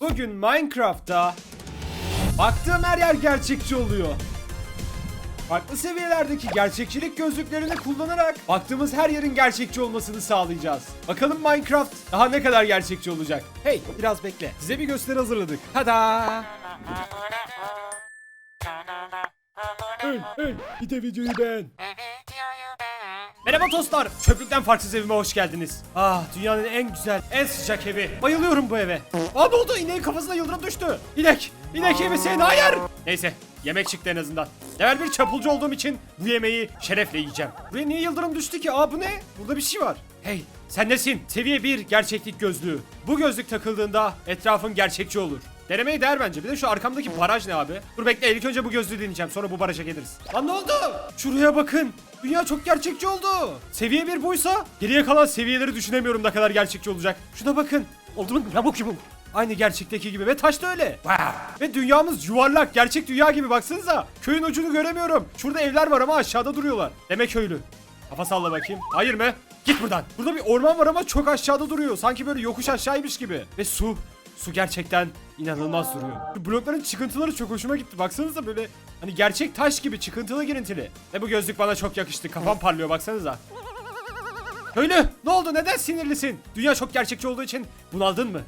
Bugün Minecraft'ta baktığım her yer gerçekçi oluyor. Farklı seviyelerdeki gerçekçilik gözlüklerini kullanarak baktığımız her yerin gerçekçi olmasını sağlayacağız. Bakalım Minecraft daha ne kadar gerçekçi olacak. Hey biraz bekle. Size bir gösteri hazırladık. Tada! Hey hey bir de videoyu beğen. Merhaba dostlar. Çöplükten farksız evime hoş geldiniz. Ah dünyanın en güzel, en sıcak evi. Bayılıyorum bu eve. Aa ne oldu? İneğin kafasına yıldırım düştü. İnek. İnek iyi misin? Hayır. Neyse. Yemek çıktı en azından. Level bir çapulcu olduğum için bu yemeği şerefle yiyeceğim. Buraya niye yıldırım düştü ki? Aa bu ne? Burada bir şey var. Hey sen nesin? Seviye 1 gerçeklik gözlüğü. Bu gözlük takıldığında etrafın gerçekçi olur. Denemeye değer bence. Bir de şu arkamdaki baraj ne abi? Dur bekle ilk önce bu gözlüğü deneyeceğim. Sonra bu baraja geliriz. Lan ne oldu? Şuraya bakın. Dünya çok gerçekçi oldu. Seviye 1 buysa geriye kalan seviyeleri düşünemiyorum ne kadar gerçekçi olacak. Şuna bakın. Oldu mu? Yamuk yumuk. Aynı gerçekteki gibi ve taş da öyle. Wow. Ve dünyamız yuvarlak, gerçek dünya gibi baksanıza. Köyün ucunu göremiyorum. Şurada evler var ama aşağıda duruyorlar. Demek köylü. Kafa salla bakayım. Hayır mı? Git buradan. Burada bir orman var ama çok aşağıda duruyor. Sanki böyle yokuş aşağıymış gibi. Ve su. Su gerçekten inanılmaz duruyor. Şu blokların çıkıntıları çok hoşuma gitti. Baksanıza böyle hani gerçek taş gibi çıkıntılı girintili. Ve bu gözlük bana çok yakıştı. Kafam parlıyor baksanıza. Köylü ne oldu neden sinirlisin? Dünya çok gerçekçi olduğu için bunaldın mı?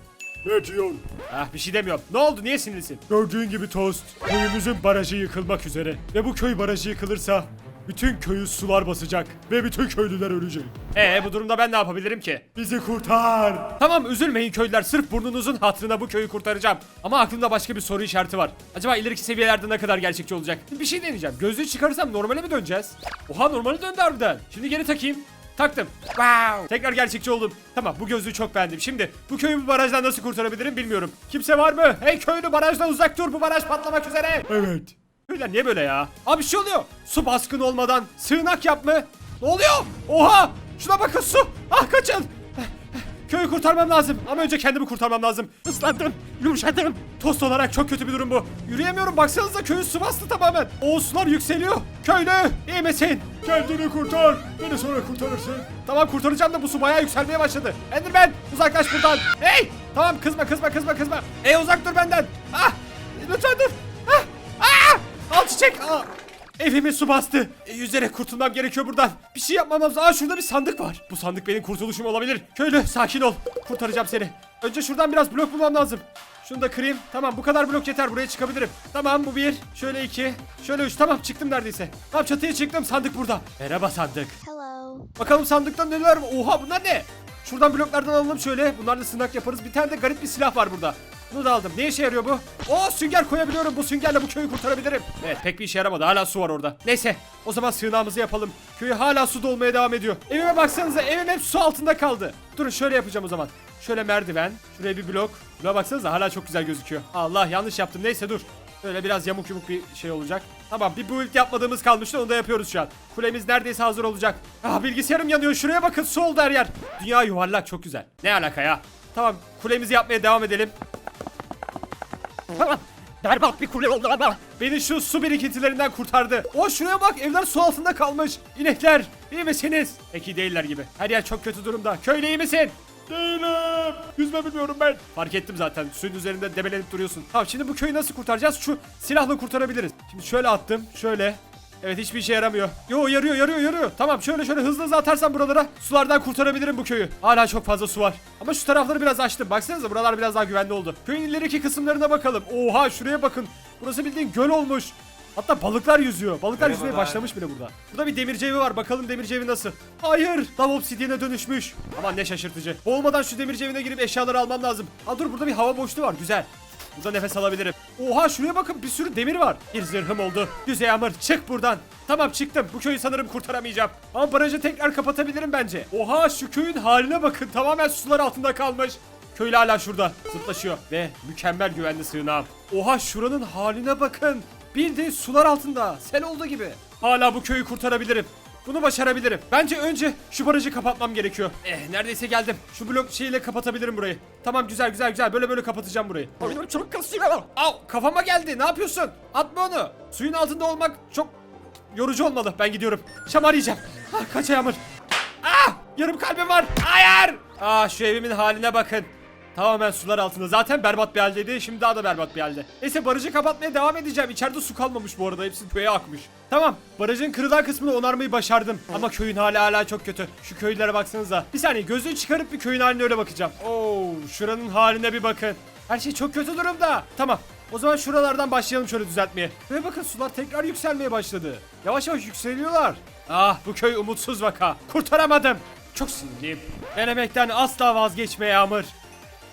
Ne diyorsun? Ah bir şey demiyorum. Ne oldu niye sinirlisin? Gördüğün gibi Toast, köyümüzün barajı yıkılmak üzere. Ve bu köy barajı yıkılırsa bütün köyü sular basacak ve bütün köylüler ölecek. Ee bu durumda ben ne yapabilirim ki? Bizi kurtar! Tamam üzülmeyin köylüler sırf burnunuzun hatırına bu köyü kurtaracağım. Ama aklımda başka bir soru işareti var. Acaba ileriki seviyelerde ne kadar gerçekçi olacak? Bir şey deneyeceğim. Gözlüğü çıkarırsam normale mi döneceğiz? Oha normale döndü harbiden. Şimdi geri takayım. Taktım. Wow. Tekrar gerçekçi oldum. Tamam bu gözlüğü çok beğendim. Şimdi bu köyü bu barajdan nasıl kurtarabilirim bilmiyorum. Kimse var mı? Hey köylü barajdan uzak dur bu baraj patlamak üzere. Evet. Köylüler niye böyle ya? Abi şey oluyor. Su baskını olmadan sığınak yap mı? Ne oluyor? Oha! Şuna bakın su. Ah kaçın. Köyü kurtarmam lazım ama önce kendimi kurtarmam lazım. Islandım, yumuşadım. Tost olarak çok kötü bir durum bu. Yürüyemiyorum baksanıza köyü su bastı tamamen. O sular yükseliyor. Köylü iyi misin? Kendini kurtar. Beni sonra kurtarırsın. Tamam kurtaracağım da bu su bayağı yükselmeye başladı. Enderman uzaklaş buradan. Hey! Tamam kızma kızma kızma kızma. Hey uzak dur benden. Ah! Lütfen dur. Al çiçek. Ah! Evimi su bastı. E, yüzerek kurtulmam gerekiyor buradan. Bir şey yapmam lazım. Aa şurada bir sandık var. Bu sandık benim kurtuluşum olabilir. Köylü sakin ol. Kurtaracağım seni. Önce şuradan biraz blok bulmam lazım. Şunu da kırayım. Tamam bu kadar blok yeter. Buraya çıkabilirim. Tamam bu bir. Şöyle iki. Şöyle üç. Tamam çıktım neredeyse. Tamam çatıya çıktım. Sandık burada. Merhaba sandık. Hello. Bakalım sandıkta neler var? Oha bunlar ne? Şuradan bloklardan alalım şöyle. Bunlarla sınak yaparız. Bir tane de garip bir silah var burada. Bunu da aldım. Ne işe yarıyor bu? Oo sünger koyabiliyorum. Bu süngerle bu köyü kurtarabilirim. Evet pek bir işe yaramadı. Hala su var orada. Neyse. O zaman sığınağımızı yapalım. Köyü hala su dolmaya devam ediyor. Evime baksanıza. Evim hep su altında kaldı. Durun şöyle yapacağım o zaman. Şöyle merdiven. Şuraya bir blok. Buna baksanıza hala çok güzel gözüküyor. Allah yanlış yaptım. Neyse dur. Böyle biraz yamuk yumuk bir şey olacak. Tamam bir build yapmadığımız kalmıştı onu da yapıyoruz şu an. Kulemiz neredeyse hazır olacak. Ah bilgisayarım yanıyor şuraya bakın su oldu her yer. Dünya yuvarlak çok güzel. Ne alaka ya? Tamam kulemizi yapmaya devam edelim. Tamam. Berbat bir kule oldu ama. Beni şu su birikintilerinden kurtardı. O şuraya bak evler su altında kalmış. İnekler iyi misiniz? Peki değiller gibi. Her yer çok kötü durumda. Köylü iyi misin? Değilim. Yüzme bilmiyorum ben. Fark ettim zaten. Suyun üzerinde debelenip duruyorsun. Tamam şimdi bu köyü nasıl kurtaracağız? Şu silahla kurtarabiliriz. Şimdi şöyle attım. Şöyle. Evet hiçbir işe yaramıyor. Yo yarıyor yarıyor yarıyor. Tamam şöyle şöyle hızlı hızlı atarsam buralara sulardan kurtarabilirim bu köyü. Hala çok fazla su var. Ama şu tarafları biraz açtım. Baksanıza buralar biraz daha güvenli oldu. Köyün ileriki kısımlarına bakalım. Oha şuraya bakın. Burası bildiğin göl olmuş. Hatta balıklar yüzüyor. Balıklar yüzmeye başlamış bile burada. Burada bir demirci evi var. Bakalım demirci evi nasıl? Hayır. Lav obsidiyene dönüşmüş. Aman ne şaşırtıcı. Olmadan şu demirci evine girip eşyaları almam lazım. Aa dur burada bir hava boşluğu var. Güzel. Burada nefes alabilirim. Oha şuraya bakın bir sürü demir var. Bir zırhım oldu. Düzey Amır çık buradan. Tamam çıktım. Bu köyü sanırım kurtaramayacağım. Ama barajı tekrar kapatabilirim bence. Oha şu köyün haline bakın. Tamamen sular altında kalmış. Köylü hala şurada zıplaşıyor ve mükemmel güvenli sığınağım. Oha şuranın haline bakın. Bildiğin sular altında. Sel olduğu gibi. Hala bu köyü kurtarabilirim. Bunu başarabilirim. Bence önce şu barajı kapatmam gerekiyor. Eh neredeyse geldim. Şu blok şeyiyle kapatabilirim burayı. Tamam güzel güzel güzel. Böyle böyle kapatacağım burayı. Çok kasıyor. Au kafama geldi. Ne yapıyorsun? Atma onu. Suyun altında olmak çok yorucu olmalı. Ben gidiyorum. Şam arayacağım. Ah kaç ayağımın. Ah yarım kalbim var. Hayır. Ah şu evimin haline bakın. Tamamen sular altında. Zaten berbat bir haldeydi. Şimdi daha da berbat bir halde. Neyse barajı kapatmaya devam edeceğim. İçeride su kalmamış bu arada. Hepsi köye akmış. Tamam. Barajın kırılan kısmını onarmayı başardım. Ama köyün hali hala çok kötü. Şu köylülere baksanıza. Bir saniye gözlüğü çıkarıp bir köyün haline öyle bakacağım. Oo, şuranın haline bir bakın. Her şey çok kötü durumda. Tamam. O zaman şuralardan başlayalım şöyle düzeltmeye. Ve bakın sular tekrar yükselmeye başladı. Yavaş yavaş yükseliyorlar. Ah bu köy umutsuz vaka. Kurtaramadım. Çok sinirliyim. Denemekten asla vazgeçme Yağmur.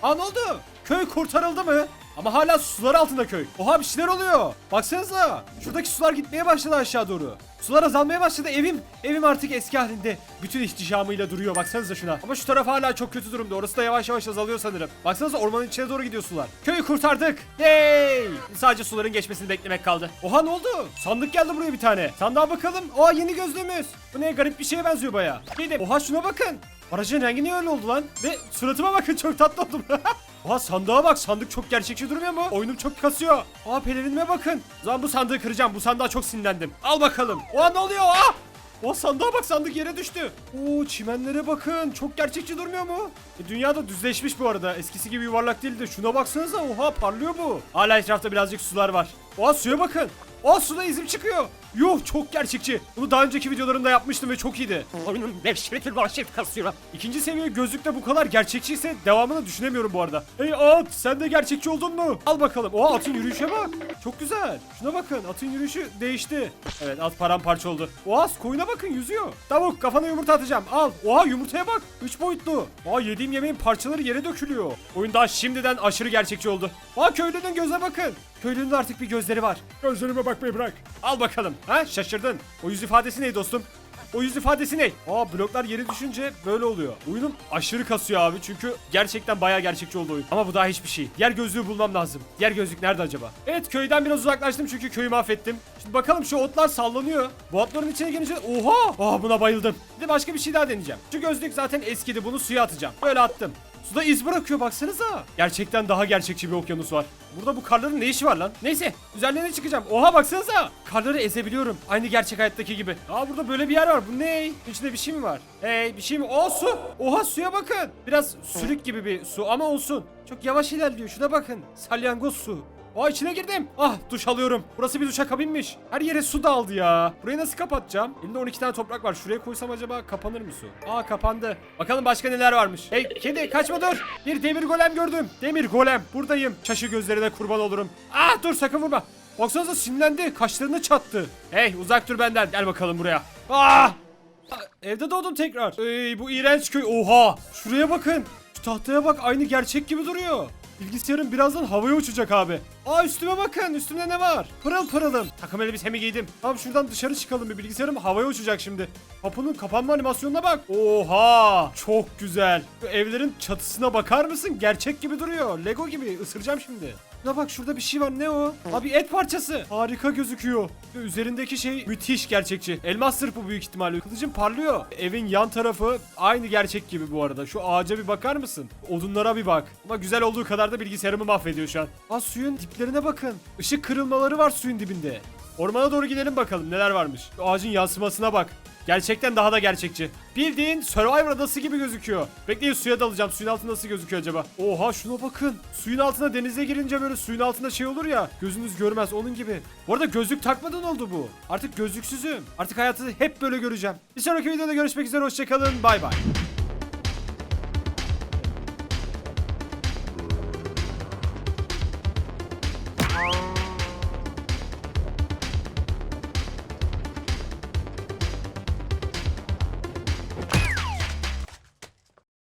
Aa ne oldu? Köy kurtarıldı mı? Ama hala sular altında köy. Oha bir şeyler oluyor. Baksanıza. Şuradaki sular gitmeye başladı aşağı doğru. Sular azalmaya başladı. Evim evim artık eski halinde. Bütün ihtişamıyla duruyor. Baksanıza şuna. Ama şu taraf hala çok kötü durumda. Orası da yavaş yavaş azalıyor sanırım. Baksanıza ormanın içine doğru gidiyor sular. Köyü kurtardık. Yay! Sadece suların geçmesini beklemek kaldı. Oha ne oldu? Sandık geldi buraya bir tane. Sandığa bakalım. Aa yeni gözlüğümüz. Bu ne garip bir şeye benziyor baya. Gidip. Oha şuna bakın. Aracın rengi niye öyle oldu lan? Ve suratıma bakın çok tatlı oldum. Oha sandığa bak sandık çok gerçekçi durmuyor mu? Oyunum çok kasıyor. Aa pelerinime bakın. Zaman bu sandığı kıracağım. Bu sandığa çok sinirlendim. Al bakalım. Oha ne oluyor? Aa! O sandığa bak sandık yere düştü. Oo çimenlere bakın. Çok gerçekçi durmuyor mu? E, dünya da düzleşmiş bu arada. Eskisi gibi yuvarlak değil de şuna baksanıza. Oha parlıyor bu. Hala etrafta birazcık sular var. Oha suya bakın. Aa suda izim çıkıyor. Yuh çok gerçekçi. Bunu daha önceki videolarımda yapmıştım ve çok iyiydi. Oyunun dehşetli vahşet kasıyor. İkinci seviye gözlükte bu kadar gerçekçiyse devamını düşünemiyorum bu arada. Hey at sen de gerçekçi oldun mu? Al bakalım. Oha atın yürüyüşe bak. Çok güzel. Şuna bakın atın yürüyüşü değişti. Evet at paramparça oldu. Oha koyuna bakın yüzüyor. Tavuk kafana yumurta atacağım. Al. Oha yumurtaya bak. 3 boyutlu. Oha yediğim yemeğin parçaları yere dökülüyor. Oyun daha şimdiden aşırı gerçekçi oldu. Oha köylünün göze bakın. Köylünün artık bir gözleri var. Gözlerime bakmayı bırak. Al bakalım. Ha şaşırdın. O yüz ifadesi ne dostum? O yüz ifadesi ne? Aa bloklar yere düşünce böyle oluyor. Oyunum aşırı kasıyor abi çünkü gerçekten bayağı gerçekçi oldu oyun. Ama bu daha hiçbir şey. Diğer gözlüğü bulmam lazım. Diğer gözlük nerede acaba? Evet köyden biraz uzaklaştım çünkü köyü mahvettim. Şimdi bakalım şu otlar sallanıyor. Bu otların içine gelince oha! Aa buna bayıldım. Bir de başka bir şey daha deneyeceğim. Şu gözlük zaten eskidi bunu suya atacağım. Böyle attım. Suda iz bırakıyor baksanıza. Gerçekten daha gerçekçi bir okyanus var. Burada bu karların ne işi var lan? Neyse üzerlerine çıkacağım. Oha baksanıza. Karları ezebiliyorum. Aynı gerçek hayattaki gibi. Aa burada böyle bir yer var. Bu ne? İçinde bir şey mi var? Hey bir şey mi? O su. Oha suya bakın. Biraz sülük gibi bir su ama olsun. Çok yavaş ilerliyor. Şuna bakın. Salyangoz su. Aa içine girdim. Ah duş alıyorum. Burası bir duşa kabinmiş. Her yere su daldı ya. Burayı nasıl kapatacağım? Elimde 12 tane toprak var. Şuraya koysam acaba kapanır mı su? Aa kapandı. Bakalım başka neler varmış. Hey kedi kaçma dur. Bir demir golem gördüm. Demir golem. Buradayım. Çaşı gözlerine kurban olurum. Ah dur sakın vurma. Baksanıza sinirlendi. Kaşlarını çattı. Hey uzak dur benden. Gel bakalım buraya. Ah! Aa, Evde doğdum tekrar. Ey bu iğrenç köy. Oha! Şuraya bakın. Şu tahtaya bak aynı gerçek gibi duruyor. Bilgisayarım birazdan havaya uçacak abi. Aa üstüme bakın üstümde ne var? Pırıl pırılım. Takım elbisemi giydim. Tamam şuradan dışarı çıkalım bir bilgisayarım havaya uçacak şimdi. Kapının kapanma animasyonuna bak. Oha çok güzel. Şu evlerin çatısına bakar mısın? Gerçek gibi duruyor. Lego gibi ısıracağım şimdi. Ya bak şurada bir şey var ne o? Abi et parçası. Harika gözüküyor. Ve üzerindeki şey müthiş gerçekçi. Elmas sırf bu büyük ihtimalle. Kılıcım parlıyor. Evin yan tarafı aynı gerçek gibi bu arada. Şu ağaca bir bakar mısın? Odunlara bir bak. Ama güzel olduğu kadar da bilgisayarımı mahvediyor şu an. Aa suyun diplerine bakın. Işık kırılmaları var suyun dibinde. Ormana doğru gidelim bakalım neler varmış. Ağacın yansımasına bak. Gerçekten daha da gerçekçi. Bildiğin Survivor adası gibi gözüküyor. Bekleyin suya dalacağım. Suyun altında nasıl gözüküyor acaba? Oha şuna bakın. Suyun altına denize girince böyle suyun altında şey olur ya. Gözünüz görmez onun gibi. Bu arada gözlük takmadan oldu bu. Artık gözlüksüzüm. Artık hayatı hep böyle göreceğim. Bir sonraki videoda görüşmek üzere. Hoşçakalın. Bay bay.